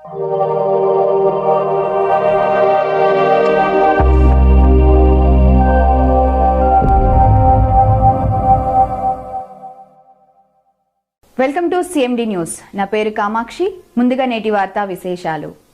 Welcome to CMD news. నా పేరు కామాక్షి. ముందుగా నేటి వార్తా విశేషాలు.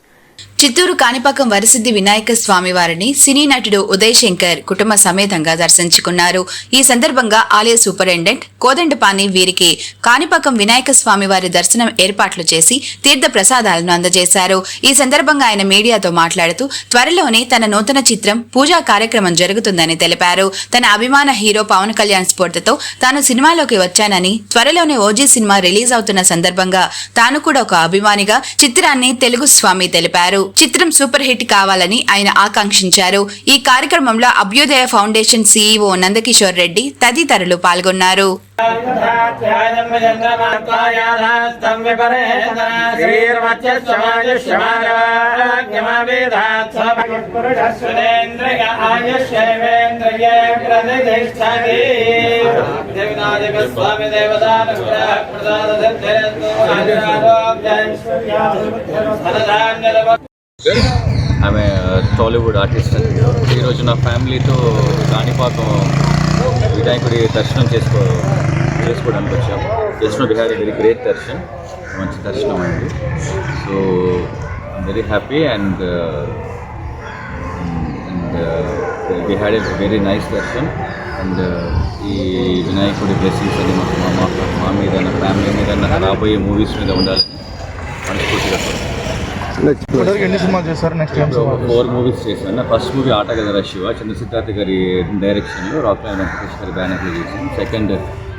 చిత్తూరు కాణిపాకం వరసిద్ధి వినాయక స్వామి వారిని సినీ నటుడు ఉదయ్ శంకర్ కుటుంబ సమేతంగా దర్శించుకున్నారు. ఈ సందర్భంగా ఆలయ సూపరింటెండెంట్ కోదండపాని వీరికి కాణిపాకం వినాయక స్వామి వారి దర్శనం ఏర్పాట్లు చేసి తీర్థ ప్రసాదాలను అందజేశారు. ఈ సందర్భంగా ఆయన మీడియాతో మాట్లాడుతూ త్వరలోనే తన నూతన చిత్రం పూజా కార్యక్రమం జరుగుతుందని తెలిపారు. తన అభిమాన హీరో పవన్ కళ్యాణ్ స్ఫూర్తితో తాను సినిమాలోకి వచ్చానని త్వరలోనే ఓజీ సినిమా రిలీజ్ అవుతున్న సందర్భంగా తాను కూడా ఒక అభిమానిగా చిత్రాన్ని తెలుగు స్వామి తెలిపారు. చిత్రం సూపర్ హిట్ కావాలని ఆయన ఆకాంక్షించారు. ఈ కార్యక్రమంలో అభ్యుదయ ఫౌండేషన్ సీఈఓ నందకిషోర్ రెడ్డి తదితరులు పాల్గొన్నారు. స్వామి దేవతానుగ్రహ ప్రసాద సిద్ధిరస్తు ఆమె టాలీవుడ్ ఆర్టిస్ట్ అండి ఈరోజు నా ఫ్యామిలీతో కాణిపాకం వినాయకుడి దర్శనం చేసుకో చేసుకోవడానికి వచ్చాము just Bihari very great darshan. మంచి దర్శనం అండి. So very happy and and we had a very nice darshan. And ఈ వినాయకుడి బ్లెస్సింగ్స్ అని మా మా- మా మీద నా ఫ్యామిలీ మీద నా రాబోయే మూవీస్ మీద ఉండాలని మనస్ఫూర్తిగా ఎన్ని సినిమాలు చేశారు? నెక్స్ట్ ఫోర్ మూవీస్ చేశాను. ఫస్ట్ మూవీ ఆట గదరా శివ చంద్ర సిద్ధార్థ గారి డైరెక్షన్లో రాక్లైన్ వెంకటేష్ గారి బ్యానర్లో చేశాను. సెకండ్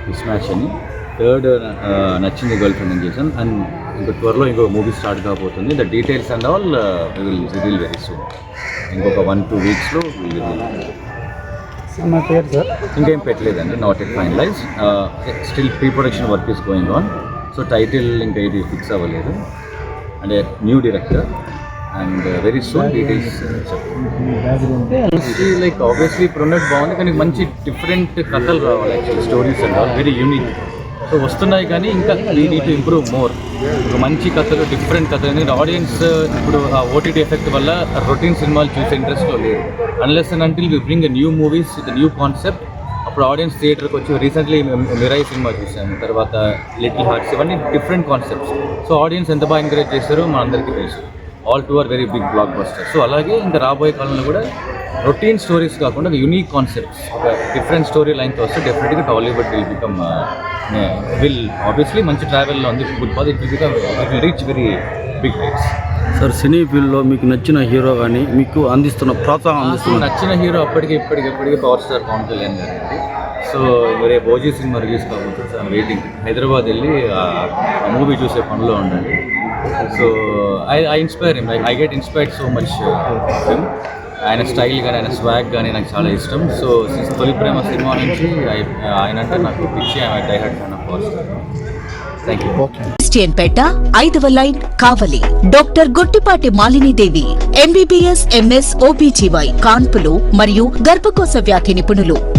మిస్ మ్యాచ్ అని. థర్డ్ నచ్చింది గర్ల్ ఫ్రెండ్ అని చేశాను. అండ్ ఇంకో త్వరలో ఇంకో మూవీ స్టార్ట్ కాబోతుంది. The details and all will reveal very soon ఇంకొక వన్ టూ వీక్స్లో సినిమా పేరు సార్ ఇంకేం పెట్టలేదండి. Not at finalise still pre production work is going on so title ఇంకా ఇది ఫిక్స్ అవ్వలేదు. అంటే new director and very soon details like obviously product బాగుంది కానీ మంచి డిఫరెంట్ కథలు రావాలి actually stories and all very unique so వస్తున్నాయి కానీ ఇంకా we need to improve more ఒక మంచి కథలు డిఫరెంట్ కథలు. ఎందుకంటే ఆడియన్స్ ఇప్పుడు ఆ ఓటీటీ ఎఫెక్ట్ వల్ల రొటీన్ సినిమాలు చూసే ఇంట్రెస్ట్లో లేదు. Unless and until we bring new movies with new concept అప్పుడు ఆడియన్స్ థియేటర్కి వచ్చి రీసెంట్లీ మిరాయి సినిమా చూసాము. తర్వాత లిటిల్ హార్ట్స్ ఇవన్నీ డిఫరెంట్ కాన్సెప్ట్స్ సో ఆడియన్స్ ఎంత బాగా ఎంకరేజ్ చేస్తారో మనందరికీ తెలుసు. All two are very big blockbuster so అలాగే ఇంకా రాబోయే కాలంలో కూడా రొటీన్ స్టోరీస్ కాకుండా యూనిక్ కాన్సెప్ట్స్ ఒక డిఫరెంట్ స్టోరీ లైన్తో వస్తే డెఫినెట్గా Tollywood will become will obviously మంచి ట్రావెల్లో ఉంది. Good bad it will become it will reach very big rates sir cine ఫీల్డ్లో మీకు నచ్చిన హీరో కానీ మీకు అందిస్తున్న ప్రోత్సాహం నచ్చిన హీరో అప్పటికి ఇప్పటికి ఇప్పటికి పవర్ స్టార్ పవన్ కళ్యాణ్ గారు సో రేపు ఓజీ సినిమా రిలీజ్ కాబోతుంది సో వెయిటింగ్ హైదరాబాద్ వెళ్ళి ఆ మూవీ చూసే పనిలో ఉండండి. So I I inspire him I get inspired so much him ఆయన స్టైల్ కానీ ఆయన స్వాగ్ కానీ నాకు చాలా ఇష్టం. సో తొలి ప్రేమ సినిమా నుంచి ఆయన అంటే నాకు పిచ్చి I die hard fan of power star Peta ఐదవ line Kavali. Doctor Gottipati Malinidevi MBBS MS OBGY కాన్పులు మరియు గర్భకోశ వ్యాధి నిపుణులు.